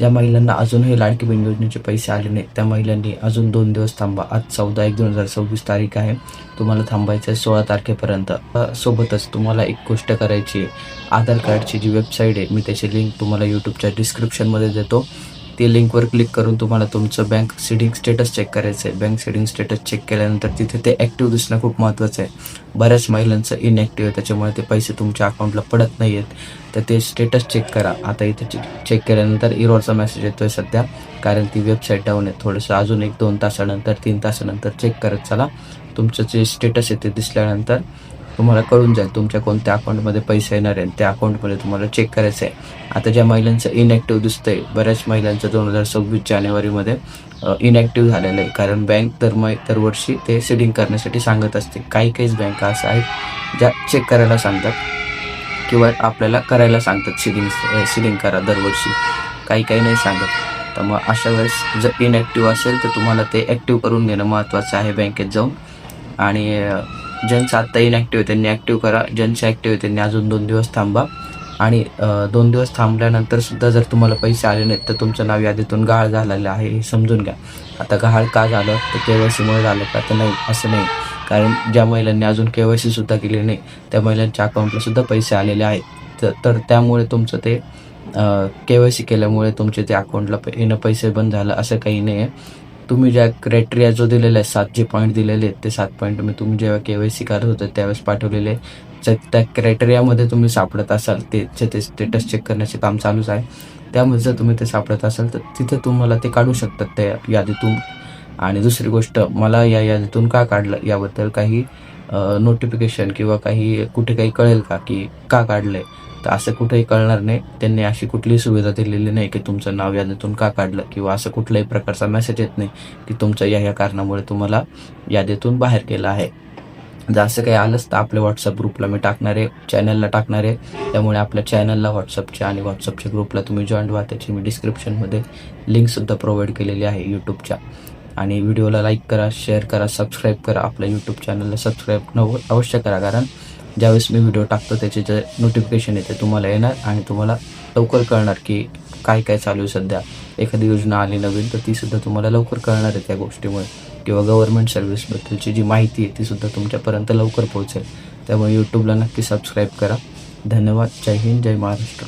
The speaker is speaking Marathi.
ज्या महिलांना अजूनही लाडकी बहीण योजनेचे पैसे आले नाही त्या महिलांनी अजून दोन दिवस थांबा. आज चौदा एक दोन हजार सव्वीस तारीख आहे. तुम्हाला थांबायचं आहे सोळा तारखेपर्यंत. सोबतच तुम्हाला एक गोष्ट करायची आहे. आधार कार्डची जी वेबसाईट आहे मी त्याची लिंक तुम्हाला यूट्यूबच्या डिस्क्रिप्शनमध्ये देतो. ती लिंकवर क्लिक करून तुम्हाला तुमचं बँक सेडिंग स्टेटस चेक करायचं आहे बँक सेडिंग स्टेटस चेक केल्यानंतर तिथे ते ॲक्टिव्ह दिसणं खूप महत्त्वाचं आहे. बऱ्याच महिलांचं इनॲक्टिव्ह आहे त्याच्यामुळे ते पैसे तुमच्या अकाउंटला पडत नाही आहेत तर ते स्टेटस चेक करा. आता इथे चेक केल्यानंतर इरोरचा मेसेज येतो आहे सध्या. कारण ती वेबसाईट डाऊन आहे. थोडंसं अजून एक दोन तासानंतर तीन तासानंतर चेक करत चला. तुमचं जे स्टेटस आहे ते दिसल्यानंतर तुम्हाला कळून जाईल तुमच्या कोणत्या अकाउंटमध्ये पैसे येणार आहे त्या अकाउंटमध्ये तुम्हाला चेक करायचं आहे. आता ज्या महिलांचं इनॅक्टिव्ह दिसतंय बऱ्याच महिलांचं दोन हजार सव्वीस जानेवारीमध्ये इनॅक्टिव्ह झालेलं आहे. कारण बँक दर मै दरवर्षी ते सेडिंग करण्यासाठी सांगत असते. काही काहीच बँका असं आहेत ज्या चेक करायला सांगतात किंवा आपल्याला करायला सांगतात सिडिंग सिडिंग करा दरवर्षी. काही काही नाही सांगत. तर मग अशा वेळेस जर इनॅक्टिव्ह असेल तर तुम्हाला ते ॲक्टिव्ह करून घेणं महत्त्वाचं आहे बँकेत जाऊन. आणि ज्यांचं आत्ता इनॅक्टिव्ह आहे त्यांनी ॲक्टिव्ह करा. ज्यांचे ॲक्टिव्ह आहे त्यांनी अजून दोन दिवस थांबा. आणि दोन दिवस थांबल्यानंतर सुद्धा जर तुम्हाला पैसे आले नाहीत तर तुमचं नाव यादीतून गहाळ झालेलं आहे हे समजून घ्या. आता गहाळ का झालं? तर के वाय सीमुळे झालं का? तर नाही असं नाही. कारण ज्या महिलांनी अजून के वाय सीसुद्धा केली नाही त्या महिलांच्या अकाउंटला सुद्धा पैसे आलेले आहेत. तर तर त्यामुळे तुमचं ते के वाय सी केल्यामुळे तुमचे ते अकाउंटला प- येणं पैसे बंद झालं असं काही नाही आहे तुम्ही ज्या क्रायटेरिया जो दिलेला आहे सात जे पॉईंट दिलेले आहेत ते सात पॉईंट मी तुम्ही जेव्हा के वाय सी करत होते त्यावेळेस पाठवलेले जर त्या क्रायटेरियामध्ये तुम्ही सापडत असाल तेचे ते स्टेटस चेक करण्याचे काम चालूच आहे. त्यामध्ये जर तुम्ही ते सापडत असाल तर तिथे तुम्हाला ते काढू शकतात त्या यादीतून. आणि दुसरी गोष्ट मला या यादीतून का काढलं याबद्दल काही नोटिफिकेशन किंवा काही कुठे काही कळेल का की का काढलंय? तर असं कुठेही कळणार नाही. त्यांनी अशी कुठलीही सुविधा दिलेली नाही की तुमचं नाव यादीतून का काढलं किंवा असं कुठल्याही प्रकारचा मेसेज येत नाही की तुमचं या या कारणामुळे तुम्हाला यादीतून बाहेर केलं आहे. जर असं काही आलंच तर आपल्या व्हॉट्सअप ग्रुपला मी टाकणार आहे चॅनलला टाकणार आहे. त्यामुळे आपल्या चॅनलला व्हॉट्सअपच्या आणि व्हॉट्सअपच्या ग्रुपला तुम्ही जॉईन व्हा. त्याची मी डिस्क्रिप्शनमध्ये लिंकसुद्धा प्रोव्हाइड केलेली आहे यूट्यूबच्या आणि व्हिडिओला लाईक करा शेअर करा सबस्क्राईब करा. आपल्या यूट्यूब चॅनलला सबस्क्राईब न हो- अवश्य करा कारण ज्यावेळेस मी व्हिडिओ टाकतो त्याचे जे नोटिफिकेशन येते तुम्हाला येणार आणि तुम्हाला लवकर कळणार की काय काय चालू आहे सध्या. एखादी योजना आली नवीन तर ती सुद्धा तुम्हाला लवकर कळणार आहे त्या गोष्टीमुळे. किंवा गव्हर्नमेंट सर्व्हिसबद्दलची जी माहिती आहे ती सुद्धा तुमच्यापर्यंत लवकर पोहोचेल. त्यामुळे यूट्यूबला नक्की सबस्क्राईब करा. धन्यवाद. जय हिंद जय महाराष्ट्र.